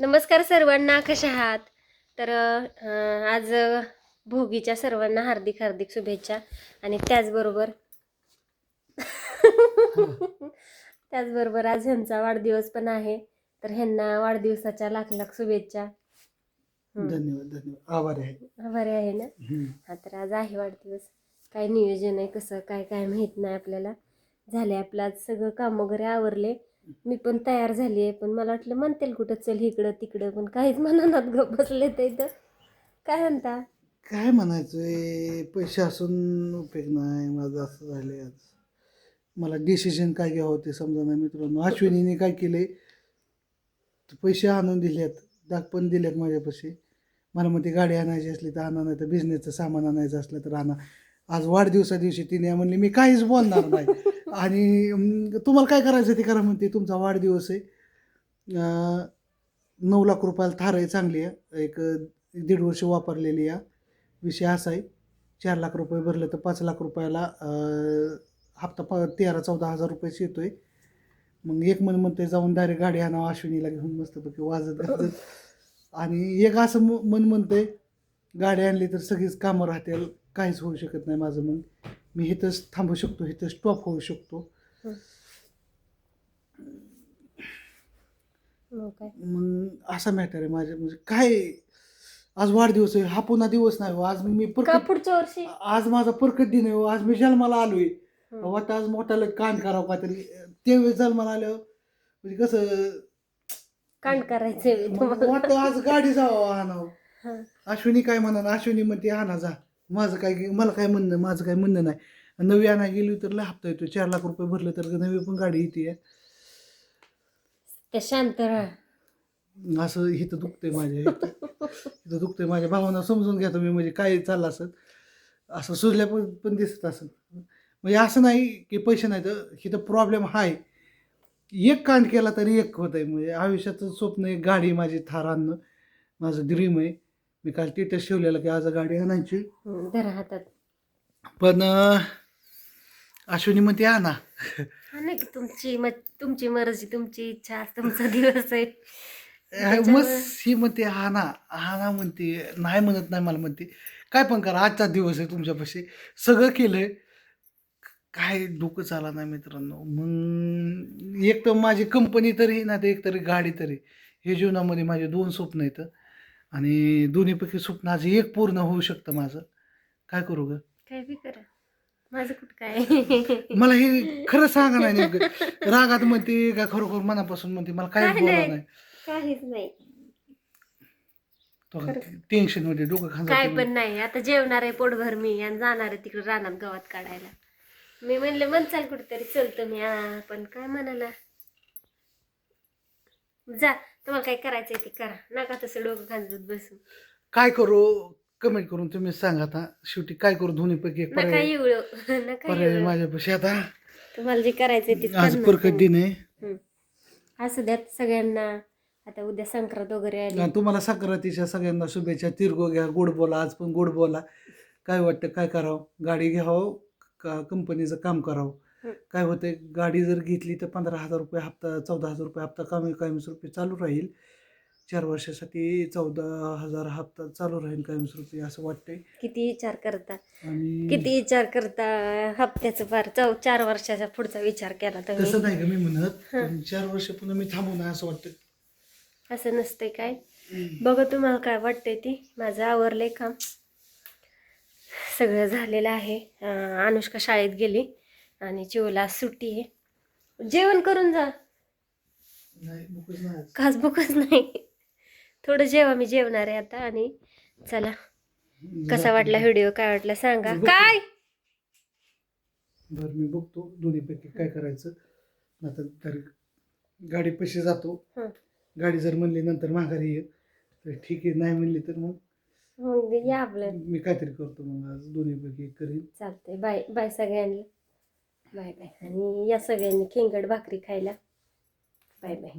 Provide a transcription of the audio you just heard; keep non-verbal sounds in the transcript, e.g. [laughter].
नमस्कार सर्वांना कशा आहात? तर आज भोगीच्या सर्वांना हार्दिक हार्दिक शुभेच्छा आणि त्याचबरोबर [laughs] त्याचबरोबर आज ह्यांचा वाढदिवस पण आहे. तर ह्यांना वाढदिवसाच्या लाख लाख शुभेच्छा. धन्यवाद धन्यवाद. आभार आहे. बरे आहे ना. हा तर आज आहे वाढदिवस. काय नियोजन आहे कसं काय काय माहीत नाही आपल्याला. झाले आपलं आज सगळं काम वगैरे आवरले. मी पण तयार झाली आहे पण मला वाटलं म्हणतील कुठं चल इकडं तिकडं पण काहीच म्हणणार ग बसले तर इथं काय म्हणता? काय म्हणायचंय? पैसे असून उपयोग नाही माझं असं झालंय आज. मला डिसिजन काय घ्यावं ते समजा नाही मित्रांनो. अश्विनीने काय केले पैसे आणून दिलेत दाग पण दिलेत माझ्यापाशी. मला मग ती गाडी आणायची असली तर आणा नाही तर बिझनेसचं सामान आणायचं असलं तर आणा. आज वाढदिवसा दिवशी तिने म्हणली मी काहीच बोलणार नाही. आणि तुम्हाला काय करायचं ते करा म्हणते. तुमचा वाढदिवस आहे. नऊ लाख रुपयाला थार आहे चांगली आहे. एक दीड वर्ष वापरलेली या विषय असा आहे चार लाख रुपये भरले तर पाच लाख रुपयाला हप्ता प तेरा चौदा हजार रुपयेच येतो आहे मग एक मन म्हणते जाऊन डायरेक्ट गाडी आणावं अश्विनीला घेऊन मस्तपैकी वाजत आणि एक असं म- मन म्हणते गाडी आणली तर सगळीच कामं राहतील काहीच होऊ शकत नाही माझं मन मी इथंच थांबू शकतो इथं स्टॉप होऊ शकतो मग काय मग असा मॅटर आहे माझ्या म्हणजे काय आज वाढदिवस आहे हा पुन्हा दिवस नाही हो. आज मी का परकट पुढच्या वर्षी आज माझा परकट दिन आहे हो. आज मी जन्माला आलोय हं. वाटतं आज मोठ्याला कान करावं काहीतरी त्यावेळेस जन्माला आल्यावर म्हणजे कसं कांड करायचंय मी मग तुम्हाला वाटतं आज गाडी जावं आणावं हं. अश्विनी काय म्हणा अश्विनी म्हणते आणा जा माझं काय मला काय म्हणणं माझं काय म्हणणं नाही. नवी आणा गेली तर लय हप्ता येतो. चार लाख रुपये भरले तर नवी पण गाडी येते त्या शांत राहा. असं इथं दुखतंय माझ्या इथं इथं दुखतंय माझ्या. भावना समजून घ्या तुम्ही म्हणजे काय चाललं असत असं सुजल्या पण पण दिसत असत म्हणजे असं नाही की पैसे नाही तर इथं प्रॉब्लेम आहे एक कांड केला तरी एक होत आहे म्हणजे आयुष्याचं स्वप्न एक गाडी माझी थार आणणं. माझं ड्रीम आहे. मी काल तिथं ठेवलेलं की आज गाडी आणायची. हं, धरा हातात. पण अश्विनी म्हणते आणा नाही तुमची म तुमची मर्जी तुमची इच्छा तुमचा दिवस आहे. [laughs] मग ही म्हणते हा ना हा ना म्हणते नाही म्हणत नाही मला म्हणते. काय पण करा आजचा दिवस आहे तुमच्यापाशी. सगळं केलंय. काय डोकं चाला नाही मित्रांनो. मग एक तर माझी कंपनी तरी ना तर एक तरी गाडी तरी. हे जीवनामध्ये माझे दोन स्वप्न आहेत. आणि दोन्हीपैकी स्वप्न आज एक पूर्ण होऊ शकतं माझं. काय करू ग? काय बी करा. माझं कुठं काय? [laughs] मला हे खरं सांगा नाही नेमकं. रागात म्हणते का खरोखर मनापासून म्हणते मला काहीच काय बोला नाही. नाही. काहीच नाही टेन्शनमध्ये डोकं काय खांदा पण नाही. आता जेवणार आहे पोटभर मी आणि जाणार आहे तिकडे रानात गवत काढायला. मी म्हणले मन चाल कुठेतरी चलतो मी. पण काय म्हणाला? जा तुम्हाला काय करायचंय ते करा. नका तसं डोकं खांदत बसू. काय करू? कमेंट करून तुम्ही सांगा आता. शेवटी काय करू? दोन्हीपैकी एक नका पर्याय येऊ. [laughs] नका पर्याय येऊ माझ्यापाशी आता. तुम्हाला जे करायचंय ते आज परकट दिन आहे. असू द्यात सगळ्यांना. आता उद्या संक्रांत वगैरे आली. तुम्हाला संक्रांतीच्या सगळ्यांना शुभेच्छा. तिरगो घ्या गोड बोला. आज पण गोड बोला. काय वाटतं? काय करावं? गाडी घ्यावं? का कंपनीचं काम करावं. काय होतंय गाडी जर घेतली तर पंधरा हजार रुपये हप्ता चौदा हजार रुपये हप्ता कमी कायमस्वरूपी चालू राहील. चार वर्षासाठी चौदा हजार हप्ता चालू राहील कायमस्वरूपी असं वाटतंय. किती विचार करता. किती विचार करता हप्त्याचं फार चौ चार वर्षाचा पुढचा विचार केला तर तसं नाही का मी म्हणत. पण चार वर्ष पुन्हा मी थांबू नये असं वाटतं असं नसतंय काय? बघा तुम्हाला काय वाटतंय ती. माझं आवरलंय काम. सगळं झालेलं आहे. अं, अनुष्का शाळेत गेली. आणि चिवला आज सुट्टी आहे. जेवण करून जा. खास बुकच नाही. थोडं जेवा मी जेवणार आहे आता आणि चला. कसा वाटला व्हिडिओ काय वाटला सांगा. काय? बरं मी बघतो दोन्हीपैकी काय करायचं. आता तर गाडी पैसे जातो. हं. गाडी जर म्हणली नंतर माघारी ये. तर ठीक आहे नाही म्हणली तर मग मग या आपलं. मी काहीतरी करतो मग आज दोन्हीपैकी करीन. चालतंय बाय बाय सगळ्यांना. Bye bye. आणि या सगळ्यांनी खेंगड भाकरी खायला. Bye bye.